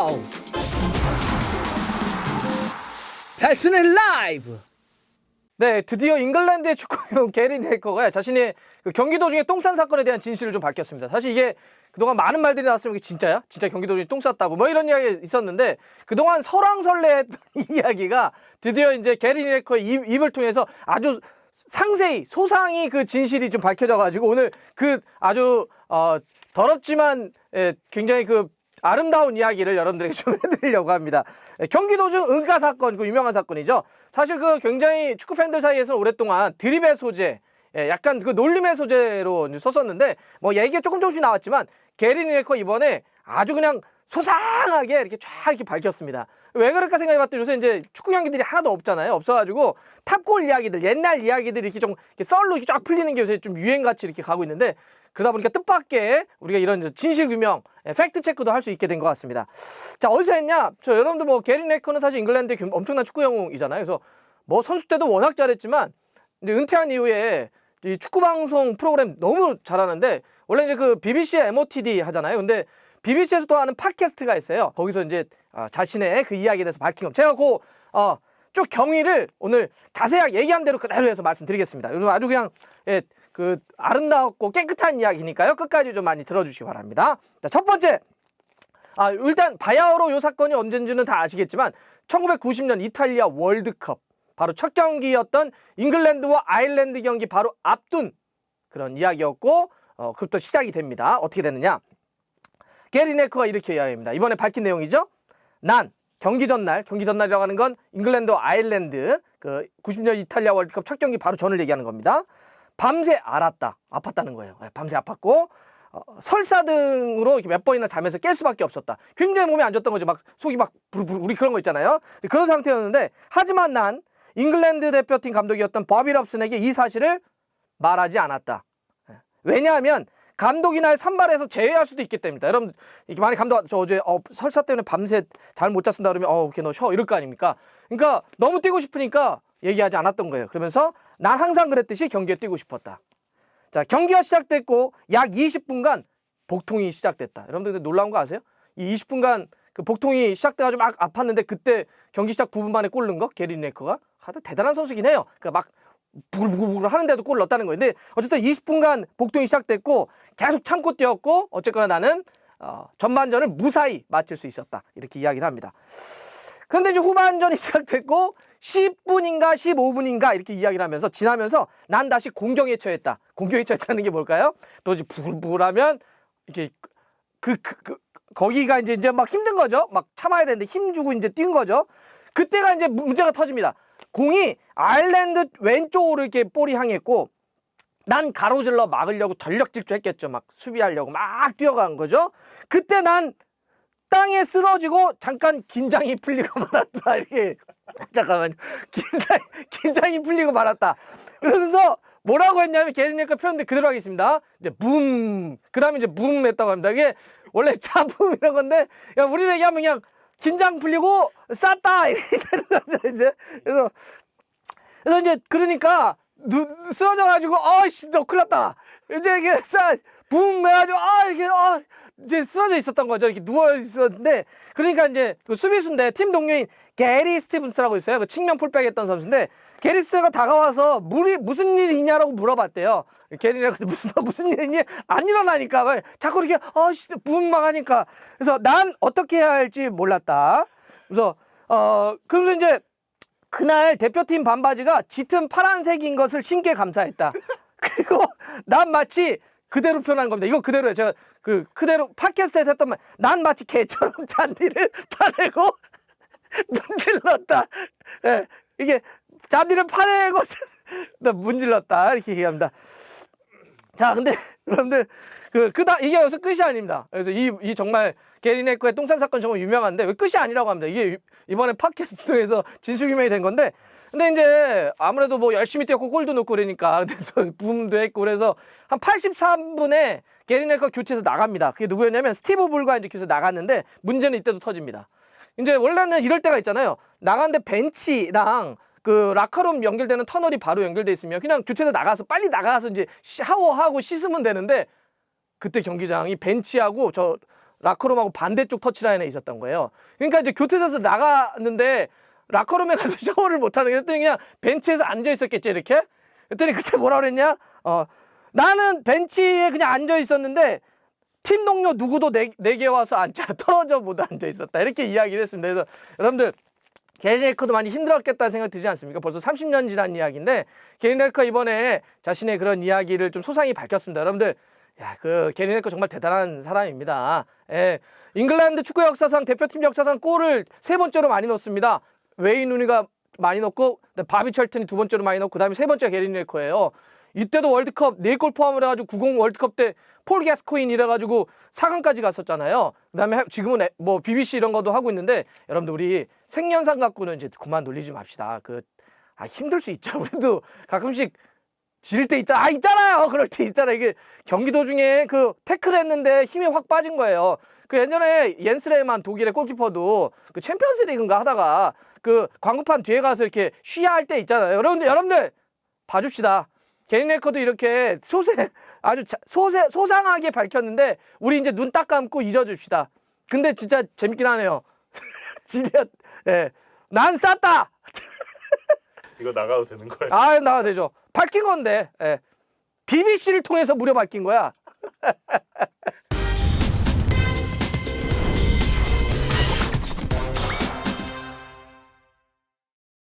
와우! 달슨의 라이브! 네, 드디어 잉글랜드의 축구용 게리 네커가 자신의 그 경기 도중에 똥 싼 사건에 대한 진실을 좀 밝혔습니다. 사실 이게 그동안 많은 말들이 나왔으면 이게 진짜야? 진짜 경기 도중에 똥 쌌다고 뭐 이런 이야기 있었는데 그동안 설왕설래했던 이야기가 드디어 이제 게리 네커의 입, 입을 통해서 아주 상세히 소상히 그 진실이 좀 밝혀져 가지고 오늘 그 아주 어 더럽지만 예, 굉장히 그 아름다운 이야기를 여러분들에게 좀 해드리려고 합니다. 예, 경기도 중 응가 사건, 그 유명한 사건이죠. 사실 그 굉장히 축구 팬들 사이에서 오랫동안 드립의 소재, 예, 약간 그 놀림의 소재로 썼었는데 뭐 얘기가 조금 조금씩 나왔지만 게리 니네커 이번에 아주 그냥 소상하게 이렇게 쫙 이렇게 밝혔습니다. 왜 그럴까 생각해 봤더니 요새 이제 축구 경기들이 하나도 없잖아요. 없어가지고 탑골 이야기들, 옛날 이야기들이 이렇게 좀 이렇게 썰로 이렇게 쫙 풀리는 게 요새 좀 유행같이 이렇게 가고 있는데 그러다 보니까 뜻밖의 우리가 이런 진실 규명, 예, 팩트 체크도 할 수 있게 된 것 같습니다. 자 어디서 했냐? 저 여러분들 뭐 게리 네커는 사실 잉글랜드의 규- 엄청난 축구 영웅이잖아요. 그래서 뭐 선수 때도 워낙 잘했지만 이제 은퇴한 이후에 이 축구 방송 프로그램 너무 잘하는데 원래 이제 그 BBC의 MOTD 하잖아요. 근데 BBC에서 또 하는 팟캐스트가 있어요. 거기서 이제 어, 자신의 그 이야기에 대해서 밝힌 것. 제가 그 어, 쭉 경위를 오늘 자세하게 얘기한 대로 그대로 해서 말씀드리겠습니다. 요즘 아주 그냥 예, 그 아름답고 깨끗한 이야기니까요. 끝까지 좀 많이 들어주시기 바랍니다. 자, 첫 번째 아, 일단 바야흐로 요 사건이 언젠지는 다 아시겠지만 1990년 이탈리아 월드컵 바로 첫 경기였던 잉글랜드와 아일랜드 경기 바로 앞둔 그런 이야기였고 어, 그부터 시작이 됩니다. 어떻게 되느냐? 게리 네커가 이렇게 이야기합니다. 이번에 밝힌 내용이죠. 난 경기 전날, 경기 전날이라고 하는 건 잉글랜드와 아일랜드 그 90년 이탈리아 월드컵 첫 경기 바로 전을 얘기하는 겁니다. 밤새 알았다. 아팠다는 거예요. 예, 밤새 아팠고 어, 설사 등으로 이렇게 몇 번이나 잠에서 깰 수밖에 없었다. 굉장히 몸이 안 좋던 거죠. 막 속이 막 부르부르 우리 그런 거 있잖아요. 그런 상태였는데 하지만 난 잉글랜드 대표팀 감독이었던 버비 럽슨에게 이 사실을 말하지 않았다. 예. 왜냐하면 감독이 날 선발해서 제외할 수도 있기 때문이다. 여러분 이렇게 많이 감독 저 어제 어, 설사 때문에 밤새 잘 못 잤습니다. 그러면 어 오케이 너 쉬어 이럴 거 아닙니까? 그러니까 너무 뛰고 싶으니까 얘기하지 않았던 거예요. 그러면서 난 항상 그랬듯이 경기에 뛰고 싶었다. 자 경기가 시작됐고 약 20분간 복통이 시작됐다. 여러분들 근데 놀라운 거 아세요? 이 20분간 그 복통이 시작돼가지고 막 아팠는데 그때 경기 시작 9분 만에 골 넣은 거 게리 네커가 하여튼 대단한 선수긴 해요. 그러니까 막 부글부글 하는데도 골 넣었다는 거예요. 근데 어쨌든 20분간 복통이 시작됐고 계속 참고 뛰었고 어쨌거나 나는 어, 전반전을 무사히 마칠 수 있었다. 이렇게 이야기를 합니다. 그런데 이제 후반전이 시작됐고 10분인가 15분인가 이렇게 이야기를 하면서 지나면서 난 다시 공경에 처했다. 공경에 처했다는 게 뭘까요? 또 이제 부글부글하면 이렇게 그, 그, 그 거기가 이제 이제 막 힘든 거죠. 막 참아야 되는데 힘 주고 이제 뛴 거죠. 그때가 이제 문제가 터집니다. 공이 아일랜드 왼쪽으로 이렇게 볼이 향했고 난 가로질러 막으려고 전력 질주했겠죠. 막 수비하려고 막 뛰어간 거죠. 그때 난 땅에 쓰러지고 잠깐 긴장이 풀리고 말았다. 이렇게 잠깐만요. 긴장 긴장이 풀리고 말았다. 그러면서 뭐라고 했냐면 개인니까 표현대 그대로 하겠습니다. 이제 붐. 그다음에 이제 붐 했다고 합니다. 이게 원래 자붐 이런 건데 야 우리를 얘기하면 그냥 긴장 풀리고 쌌다. 되는 거죠 이제. 그래서 그래서 이제 그러니까 누, 쓰러져가지고 아씨 너 큰일 났다. 이제 이게 싸붐 해가지고 아 이렇게 아 이제 쓰러져 있었던 거죠. 이렇게 누워 있었는데 그러니까 이제 그 수비수인데 팀 동료인 게리 스티븐스라고 있어요. 그 측면 풀백 했던 선수인데 게리 스티븐스가 다가와서 물이 무슨 일이 있냐라고 물어봤대요. 게리가 무슨 너 무슨 일 있니? 안 일어나니까. 왜 자꾸 이렇게 아씨 붐막 하니까. 그래서 난 어떻게 해야 할지 몰랐다. 그래서 어 그러면서 이제 그날 대표팀 반바지가 짙은 파란색인 것을 신께 감사했다. 그리고 난 마치 그대로 표현한 겁니다. 이거 그대로예요. 제가 그 그대로 팟캐스트에서 했던 말. 난 마치 개처럼 잔디를 파내고 문질렀다. 예, 이게 잔디를 파내고 나 문질렀다 이렇게 얘기합니다. 자, 근데 여러분들 그 그다 이게 여기서 끝이 아닙니다. 그래서 이, 이 정말 게리네코의 똥산 사건 정말 유명한데 왜 끝이 아니라고 합니다. 이게 유- 이번에 팟캐스트 통해서 진실 규명이 된 건데 근데 이제 아무래도 뭐 열심히 뛰었고 골도 넣고 그러니까 그래서 붐도 했고 그래서 한 83분에 게리네코 교체해서 나갑니다. 그게 누구였냐면 스티브 불과 이제 교체 나갔는데 문제는 이때도 터집니다. 이제 원래는 이럴 때가 있잖아요. 나갔는데 벤치랑 그 라커룸 연결되는 터널이 바로 연결돼 있으면 그냥 교체해서 나가서 빨리 나가서 이제 샤워하고 씻으면 되는데 그때 경기장이 벤치하고 저 라커룸하고 반대쪽 터치라인에 있었던 거예요. 그러니까 이제 교체돼서 나갔는데 라커룸에 가서 샤워를 못하는 그랬더니 그냥 벤치에서 앉아 있었겠지 이렇게. 그랬더니 그때 뭐라 그랬냐? 어 나는 벤치에 그냥 앉아 있었는데 팀 동료 누구도 내, 내게 와서 앉자 떨어져 못 앉아 있었다 이렇게 이야기를 했습니다. 그래서 여러분들 게리 네이커도 많이 힘들었겠다는 생각 들지 않습니까? 벌써 30년 지난 이야기인데 게리 네이커 이번에 자신의 그런 이야기를 좀 소상히 밝혔습니다. 여러분들 야, 그 게리 네이커 정말 대단한 사람입니다. 예. 잉글랜드 축구 역사상 대표팀 역사상 골을 세 번째로 많이 넣습니다. 웨인 누니가 많이 넣고 바비 철튼이 두 번째로 많이 넣고 그다음에 세 번째가 게리 네이커예요. 이때도 월드컵 네골 포함을 해가지고 90 월드컵 때 폴 게스코인 이래가지고 4강까지 갔었잖아요. 그 다음에 해- 지금은 에- 뭐 BBC 이런 것도 하고 있는데 여러분들 우리 생년상 갖고는 이제 그만 놀리지 맙시다. 그 아, 힘들 수 있죠. 우리도 가끔씩 지릴 때 있잖아. 아 있잖아요. 그럴 때 있잖아. 이게 경기 도중에 그 태클 했는데 힘이 확 빠진 거예요. 그 예전에 옌스레만 독일의 골키퍼도 그 챔피언스 리그인가 하다가 그 광고판 뒤에 가서 이렇게 쉬야 할 때 있잖아요. 여러분들 여러분들 봐줍시다. 게리 네커도 이렇게 소세 아주 자- 소세 소상하게 밝혔는데 우리 이제 눈 딱 감고 잊어줍시다. 근데 진짜 재밌긴 하네요. 지리야, 예, 난 쌌다. 이거 나가도 되는 거예요? 아 나가 되죠. 밝힌 건데, 예. BBC를 통해서 무려 밝힌 거야.